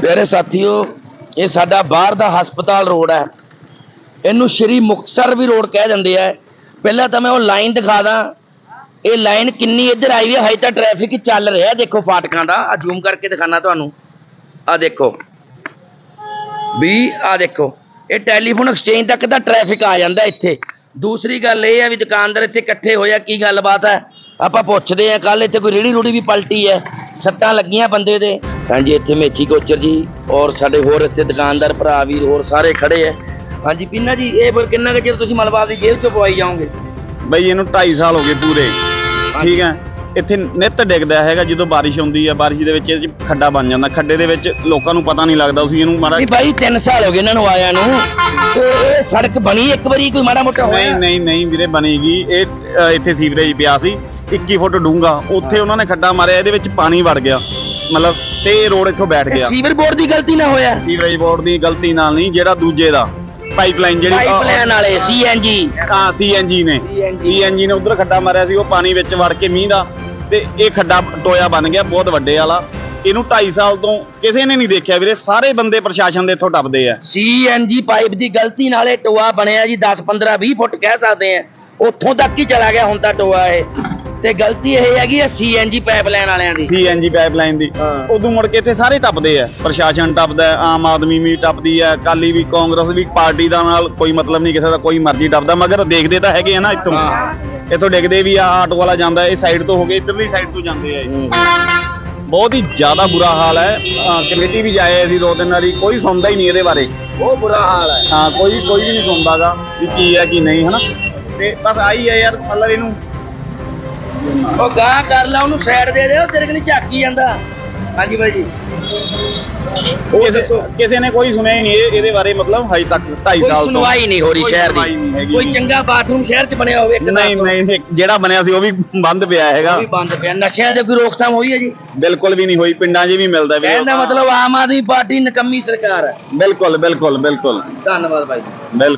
ਪਿਆਰੇ ਸਾਥੀਓ, ਇਹ ਸਾਡਾ ਬਾਹਰ ਦਾ ਹਸਪਤਾਲ ਰੋਡ ਹੈ। ਇਹਨੂੰ ਸ਼੍ਰੀ ਮੁਕਤਸਰ ਵੀ ਰੋਡ ਕਹਿ ਦਿੰਦੇ ਆ। ਪਹਿਲਾਂ ਤਾਂ ਮੈਂ ਉਹ ਲਾਈਨ ਦਿਖਾ ਦਾਂ। ਇਹ ਲਾਈਨ ਕਿੰਨੀ ਇੱਧਰ ਆਈ ਵੀ ਹੈ ਹਜੇ ਤਾਂ ਟ੍ਰੈਫਿਕ ਚੱਲ ਰਿਹਾ ਦੇਖੋ ਫਾਟਕਾਂ ਦਾ ਆ ਜ਼ੂਮ ਕਰਕੇ ਦਿਖਾਣਾ ਤੁਹਾਨੂੰ। ਆ ਦੇਖੋ। ਵੀ ਆ ਦੇਖੋ, ਇਹ ਟੈਲੀਫੋਨ ਐਕਸਚੇਂਜ ਤੱਕ ਦਾ ਟ੍ਰੈਫਿਕ ਆ ਜਾਂਦਾ ਇੱਥੇ। ਦੂਸਰੀ ਗੱਲ ਇਹ ਹੈ ਵੀ ਦੁਕਾਨਦਾਰ ਇੱਥੇ ਇਕੱਠੇ ਹੋਇਆ ਕੀ ਗੱਲਬਾਤ ਹੈ? ਆਪਾਂ ਪੁੱਛਦੇ ਆ ਕੱਲ ਇੱਥੇ ਕੋਈ ਰੇੜੀ ਰੂੜੀ ਵੀ ਪਲਟੀ ਹੈ? ਸੱਟਾਂ ਲੱਗੀਆਂ ਬੰਦੇ ਦੇ। ਹਾਂਜੀ ਇੱਥੇ ਮੇਚੀ ਕੋਚਰ ਜੀ ਔਰ ਸਾਡੇ ਹੋਰ ਇੱਥੇ ਦੁਕਾਨਦਾਰ ਭਰਾ ਵੀਰ ਹੋਰ ਸਾਰੇ ਖੜੇ ਹੈ ਹਾਂਜੀ ਪਿੰਨਾ ਜੀ ਇਹ ਫਿਰ ਕਿੰਨਾ ਕੁ ਚਿਰ ਤੁਸੀਂ ਮਲਬਾਬ ਦੀ ਜੇਲ੍ਹ ਚੋਂ ਪਵਾਈ ਜਾਓਗੇ? ਬਈ ਇਹਨੂੰ 2.5 ਸਾਲ ਹੋ ਗਏ ਪੂਰੇ। ਠੀਕ ਹੈ ਇੱਥੇ ਨਿੱਤ ਡਿੱਗਦਾ ਹੈਗਾ ਜਦੋਂ ਬਾਰਿਸ਼ ਹੁੰਦੀ ਹੈ ਬਾਰਿਸ਼ ਦੇ ਵਿੱਚ ਇਹ 'ਚ ਖੱਡਾ ਬਣ ਜਾਂਦਾ। ਖੱਡੇ ਦੇ ਵਿੱਚ ਲੋਕਾਂ ਨੂੰ ਪਤਾ ਨਹੀਂ ਲੱਗਦਾ ਤੁਸੀਂ ਇਹਨੂੰ ਮਾੜਾ ਨਹੀਂ ਭਾਈ 3 ਸਾਲ ਹੋ ਗਏ ਇਹਨਾਂ ਨੂੰ ਆਇਆਂ ਨੂੰ। ਤੇ ਇਹ ਸੜਕ ਬਣੀ ਇੱਕ ਵਾਰੀ ਕੋਈ ਮਾੜਾ ਮੋਟਾ ਨਹੀਂ ਹੋਇਆ? ਨਹੀਂ ਨਹੀਂ ਵੀਰੇ ਬਣੇਗੀ। ਇਹ ਅ, ਇੱਥੇ ਸੀਵਰੇਜ ਪਿਆ ਸੀ 21 ਫੁੱਟ ਡੂੰਘਾ। ਉੱਥੇ ਉਹਨਾਂ ਨੇ ਖੱਡਾ ਮਾਰਿਆ ਇਹਦੇ ਵਿੱਚ ਪਾਣੀ ਵੜ ਗਿਆ। ਮਤਲਬ ਤੇ ਇਹ ਰੋਡ ਇੱਥੋਂ ਬੈਠ ਗਿਆ। ਸੀਵਰ ਬੋਰਡ ਦੀ ਗਲਤੀ ਨਾ ਹੋਇਆ? ਸੀਵਰੇਜ ਬੋਰਡ ਦੀ ਗਲਤੀ ਨਾਲ ਨਹੀਂ ਜਿਹੜਾ ਦੂਜੇ ਦਾ। ਪਾਈਪਲਾਈਨ ਜਿਹੜੀ ਪਾਈਪਲਾਈਨ ਵਾਲੇ ਸੀਐਨਜੀ ਹਾਂ ਸੀਐਨਜੀ ਨੇ। ਸੀਐਨਜੀ ਨੇ ਉਧਰ ਖੱਡਾ ਮਾਰਿਆ ਸੀ ਉਹ ਪਾਣੀ ਵਿੱਚ ਵੜ ਕੇ ਮੀਂਹ ਦਾ। ਤੇ ਇਹ ਖੱਡਾ ਟੋਇਆ ਬਣ ਗਿਆ ਬਹੁਤ ਵੱਡੇ ਵਾਲਾ। ਇਹਨੂੰ 2.5 ਸਾਲ ਤੋਂ ਕਿਸੇ ਨੇ ਨਹੀਂ ਦੇਖਿਆ ਵੀਰੇ ਸਾਰੇ ਬੰਦੇ ਪ੍ਰਸ਼ਾਸਨ ਦੇ ਇੱਥੋਂ ਟੱਪਦੇ ਆ। ਸੀਐਨਜੀ ਪਾਈਪ ਦੀ ਗਲਤੀ ਨਾਲ ਇਹ ਟੋਆ ਬਣਿਆ ਜੀ 10 15 20 ਫੁੱਟ ਕਹਿ ਸਕਦੇ ਆ। ਉੱਥੋਂ ਤੱਕ ਹੀ ਚਲਾ ਗਿਆ ਹੁਣ ਤਾਂ ਟੋਆ ਇਹ। ਤੇ ਗਲਤੀ ਇਹ ਹੈਗੀ ਹੈ ਸੀਐਨਜੀ ਪਾਈਪਲਾਈਨ ਵਾਲਿਆਂ ਦੀ। ਸੀਐਨਜੀ ਪਾਈਪਲਾਈਨ ਦੀ। ਹਾਂ। ਉਦੋਂ ਮੁੜ ਕੇ ਇੱਥੇ ਸਾਰੇ ਟੱਪਦੇ ਆ। ਪ੍ਰਸ਼ਾਸਨ ਟੱਪਦਾ ਹੈ, ਆਮ ਆਦਮੀ ਵੀ ਟੱਪਦੀ ਹੈ ਕਾਲੀ ਵੀ ਕਾਂਗਰਸ ਵੀ ਪਾਰਟੀ ਦਾ ਨਾਲ ਕੋਈ ਮਤਲਬ ਨਹੀਂ ਕਿਸੇ ਦਾ ਕੋਈ ਮਰਜ਼ੀ ਟੱਪਦਾ। ਮਗਰ ਦੇਖਦੇ ਤਾਂ ਹੈਗੇ ਆ ਨਾ ਇੱਥੋਂ। ਇੱਥੋਂ ਡਿੱਗਦੇ ਵੀ ਆ ਆਟੋ ਵਾਲਾ ਜਾਂਦਾ ਇਹ ਸਾਈਡ ਤੋਂ ਹੋ ਕੇ ਇਧਰਲੀ ਸਾਈਡ ਤੋਂ ਜਾਂਦੇ ਆ ਇਹ। ਬਹੁਤ ਹੀ ਜ਼ਿਆਦਾ ਬੁਰਾ ਹਾਲ ਹੈ। ਅਹ ਕਮੇਟੀ ਵੀ ਜਾਏ ਅਸੀਂ ਦੋ ਤਿੰਨ ਵਾਰੀ ਕੋਈ ਸੁਣਦਾ ਹੀ ਨਹੀਂ ਇਹਦੇ ਬਾਰੇ। ਬਹੁਤ ਬੁਰਾ ਹਾਲ ਹੈ। ਹਾਂ ਕੋਈ ਕੋਈ ਵੀ ਨਹੀਂ ਸੁਣਦਾਗਾ ਵੀ ਕੀ ਹੈ ਕੀ ਨਹੀਂ ਹਨਾ? ਤੇ ਬਸ ਆਈ ਹੈ ਯਾਰ ਮਤਲਬ ਇਹਨੂੰ ਉਹ ਗਾਂ ਕਰ ਲਾ ਉਹਨੂੰ ਸਾਈਡ ਦੇ ਦੇ ਉਹ ਤੇਰੇ ਕਨੀ ਝਾਕੀ ਜਾਂਦਾ। ਹਾਂਜੀ ਬਾਈ ਜੀ। ਉਹ ਕਿਸੇ ਦੱਸੋ ਕਿਸੇ ਨੇ ਕੋਈ ਸੁਣਿਆ ਹੀ ਨਹੀਂ ਇਹ- ਇਹਦੇ ਬਾਰੇ ਮਤਲਬ ਹਜੇ ਤੱਕ 2.5 ਕੋਈ ਸਾਲ ਤੋਂ। ਸੁਣਵਾਈ ਨਹੀਂ ਹੋ ਰਹੀ ਕੋਈ ਸ਼ਹਿਰ ਸੁਣਵਾਈ ਨਹੀਂ ਦੀ ਹੈਗੀ ਕੋਈ ਜੀ। ਚੰਗਾ ਬਾਥਰੂਮ ਸ਼ਹਿਰ 'ਚ ਬਣਿਆ ਹੋਵੇ ਇੱਕ ਨਹੀਂ। ਨਹੀਂ ਜਿਹੜਾ ਬਣਿਆ ਸੀ ਉਹ ਵੀ ਬੰਦ ਪਿਆ ਹੈਗਾ। ਉਹ ਵੀ ਬੰਦ ਪਿਆ। ਨਸ਼ਿਆਂ ਦੇ ਕੋਈ ਰੋਕਥਾਮ ਹੋਈ ਹੈ ਜੀ? ਬਿਲਕੁਲ ਵੀ ਨਹੀਂ ਹੋਈ। ਪਿੰਡਾਂ 'ਚ ਵੀ ਮਿਲਦਾ ਵੀਰੇ। ਕਹਿਣ ਦਾ ਮਤਲਬ ਆਮ ਆਦਮੀ ਪਾਰਟੀ ਨਕੰਮੀ ਸਰਕਾਰ ਹੈ। ਬਿਲਕੁਲ ਬਿਲਕੁਲ ਬਿਲਕੁਲ। ਧੰਨਵਾਦ ਬਾਈ ਬਿਲਕੁਲ।